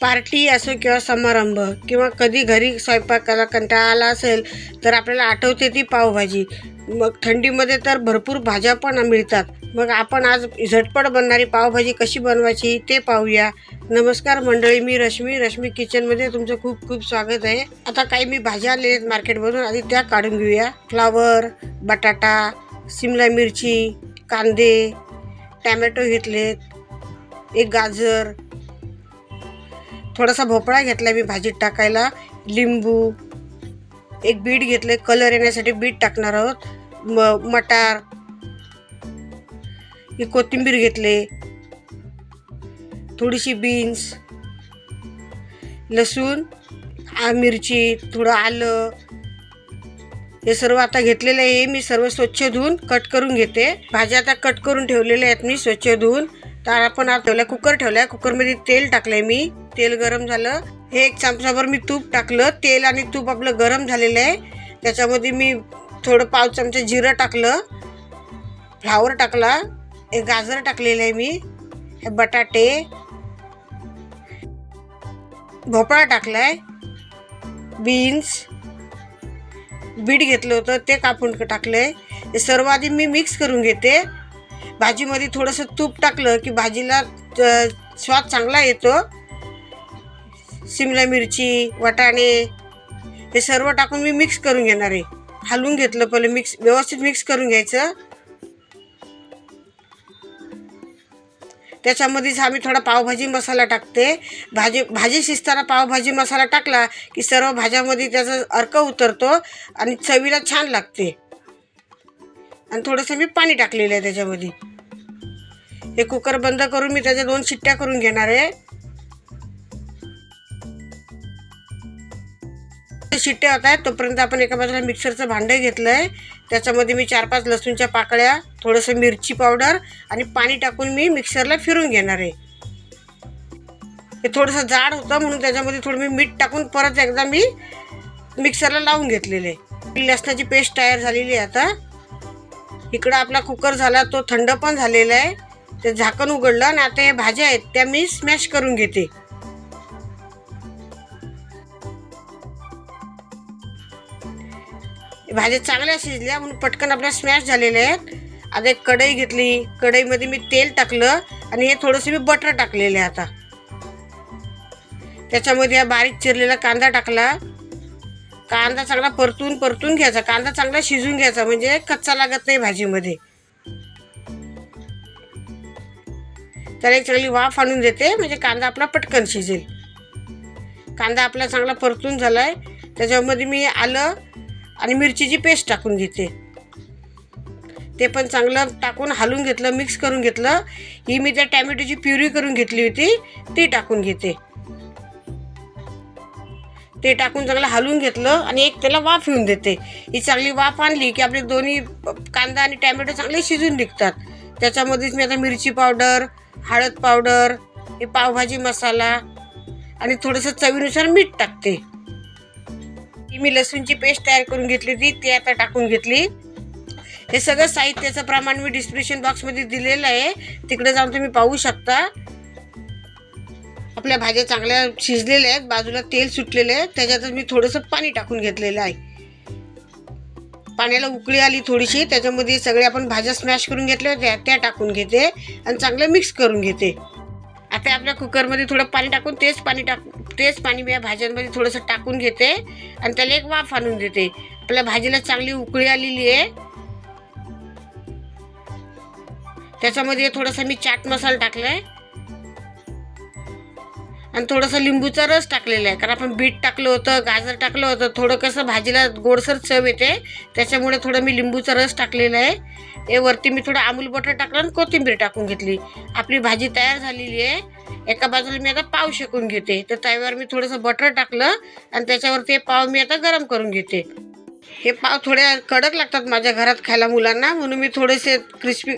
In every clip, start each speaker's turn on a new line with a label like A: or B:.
A: Party असो किंवा समारंभ किंवा कधी घरी स्वयंपाकाला कंटाळा आला असेल तर आपल्याला आठवते ती पावभाजी. मग थंडीमध्ये तर भरपूर भाज्या पण मिळतात. मग आपण आज झटपट बनणारी पावभाजी कशी बनवायची ते पाहूया. नमस्कार मंडळी मी रश्मी. रश्मी किचनमध्ये तुमचं खूप खूप स्वागत आहे. आता काही मी भाज्या आलेल्या आहेत मार्केटमधून आधी त्या काढून घेऊया. फ्लावर बटाटा सिमला मिरची कांदे टॅमॅटो घेतलेत एक गाजर थोडासा भोपळा घेतला मी भाजीत टाकायला लिंबू एक बीट घेतले कलर येण्यासाठी बीट टाकणार आहोत म मटार ही कोथिंबीर घेतले थोडीशी बीन्स लसूण आ मिरची थोडं आलं हे सर्व आता घेतलेलं आहे मी सर्व स्वच्छ धुवून कट करून घेते. भाज्या आता कट करून ठेवलेल्या आहेत मी स्वच्छ धुवून. तर आपण आता ठेवल्या कुकर ठेवलाय. कुकरमध्ये तेल टाकलंय मी. तेल गरम झालं. हे एक चमचाभर मी तूप टाकलं. तेल आणि तूप आपलं गरम झालेलं आहे. त्याच्यामध्ये मी थोडं पाव चमचा जिरं टाकलं. फ्लावर टाकला. एक गाजर टाकलेलं आहे मी. हे बटाटे. भोपळा टाकलाय. बीन्स. बीट घेतलं होतं. ते कापून टाकलंय. हे सर्व आधी मी मिक्स करून घेते. भाजीमध्ये थोडंसं तूप टाकलं की भाजीला स्वाद चांगला येतो. शिमला मिरची वाटाणे हे सर्व टाकून मी मिक्स करून घेणार आहे. हलवून घेतलं पहिले मिक्स व्यवस्थित मिक्स करून घ्यायचं. त्याच्यामध्येच आम्ही थोडा पावभाजी मसाला टाकते भाजी भाजी शिजताना पावभाजी मसाला टाकला की सर्व भाज्यामध्ये त्याचा अर्क उतरतो आणि चवीला छान लागते. आणि थोडंसं मी पाणी टाकलेलं आहे त्याच्यामध्ये. हे कुकर बंद करून मी त्याच्या दोन शिट्ट्या करून घेणार आहे. शिट्ट्या होत आहेत तोपर्यंत आपण एका बाजूला मिक्सरचं भांडं घेतलं आहे त्याच्यामध्ये मी चार पाच लसूणच्या पाकळ्या थोडंसं मिरची पावडर आणि पाणी टाकून मी मिक्सरला फिरून घेणार आहे. हे थोडंसं जाड होतं म्हणून त्याच्यामध्ये थोडं मी मीठ टाकून परत एकदा मी मिक्सरला लावून घेतलेले. लसणाची पेस्ट तयार झालेली आहे आता. इकडं आपला कुकर झाला तो थंड पण झालेला आहे. ते झाकण उघडलं आणि आता हे भाज्या आहेत त्या मी स्मॅश करून घेते. भाज्या चांगल्या शिजल्या म्हणून पटकन आपल्या स्मॅश झालेल्या आहेत. आता एक कढई घेतली कढईमध्ये मी तेल टाकलं आणि हे थोडंसं मी बटर टाकलेलं आहे आता. त्याच्यामध्ये हा बारीक चिरलेला कांदा टाकला. कांदा चांगला परतून परतून घ्यायचा कांदा चांगला शिजून घ्यायचा म्हणजे कच्चा लागत नाही भाजीमध्ये. त्याला एक चांगली वाफ आणून देते म्हणजे कांदा आपला पटकन शिजेल. कांदा आपला चांगला परतून झाला आहे त्याच्यामध्ये मी आलं आणि मिरचीची पेस्ट टाकून घेते. ते पण चांगलं टाकून हलवून घेतलं मिक्स करून घेतलं. ही मी त्या टॅमॅटोची प्युरी करून घेतली होती ती टाकून घेते. ते टाकून चांगलं हलवून घेतलं आणि एक त्याला वाफ येऊन देते. ही चांगली वाफ आणली की आपले दोन्ही कांदा आणि टॅमॅटो चांगले शिजून निघतात. त्याच्यामध्येच मी आता मिरची पावडर हळद पावडर हे पावभाजी मसाला आणि थोडंसं चवीनुसार मीठ टाकते. ही मी लसूणची पेस्ट तयार करून घेतली होती ती आता टाकून घेतली. हे सगळं साहित्याचं प्रमाण मी डिस्क्रिप्शन बॉक्समध्ये दिलेलं आहे. तिकडे जाऊन तुम्ही पाहू शकता. आपल्या भाज्या चांगल्या शिजलेल्या आहेत बाजूला तेल सुटलेलं आहे त्याच्यातच मी थोडंसं पाणी टाकून घेतलेलं आहे. पाण्याला उकळी आली थोडीशी त्याच्यामध्ये सगळे आपण भाज्या स्मॅश करून घेतल्या होत्या त्या टाकून घेते आणि चांगलं मिक्स करून घेते. आता आपल्या कुकरमध्ये थोडं पाणी टाकून तेच पाणी टाक तेच पाणी मी या भाज्यांमध्ये थोडंसं टाकून घेते आणि त्याला एक वाफ आणून देते. आपल्या भाजीला चांगली उकळी आलेली आहे. त्याच्यामध्ये थोडासा मी चाट मसाला टाकलाय. आणि थोडंसं लिंबूचा रस टाकलेला आहे. कारण आपण बीट टाकलं होतं गाजर टाकलं होतं थोडं कसं भाजीला गोडसर चव येते. त्याच्यामुळे थोडं मी लिंबूचा रस टाकलेला आहे. हे वरती मी थोडं अमूल बटर टाकलं आणि कोथिंबीर टाकून घेतली. आपली भाजी तयार झालेली आहे. एका बाजूला मी आता पाव शेकून घेते. तर त्यावर मी थोडंसं बटर टाकलं आणि त्याच्यावर ते पाव मी आता गरम करून घेते. हे पाव थोडे कडक लागतात माझ्या घरात खायला मुलांना म्हणून मी थोडेसे क्रिस्पी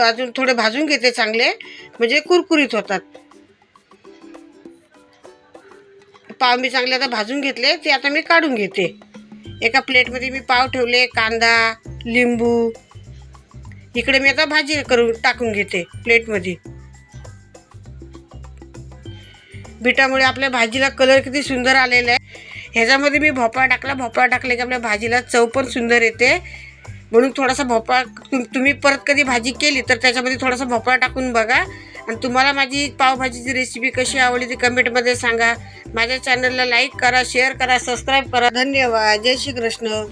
A: अजून थोडे भाजून घेते चांगले. म्हणजे कुरकुरीत होतात. पाव मी चांगले आता भाजून घेतले ते आता मी काढून घेते. एका प्लेटमध्ये मी पाव ठेवले कांदा लिंबू. इकडे मी आता भाजी करून टाकून घेते प्लेटमध्ये. बिटामुळे आपल्या भाजीला कलर किती सुंदर आलेला आहे. ह्याच्यामध्ये मी भोपळा टाकला भोपळा टाकले की आपल्या भाजीला चव पण सुंदर येते. म्हणून थोडासा भोपळा तुम्ही परत कधी भाजी केली तर त्याच्यामध्ये थोडासा भोपळा टाकून बघा. आणि तुम्हाला माझी पावभाजीची रेसिपी कशी आवडली ती कमेंटमध्ये सांगा. माझ्या चॅनलला लाईक करा शेअर करा सबस्क्राईब करा. धन्यवाद. जय श्री कृष्ण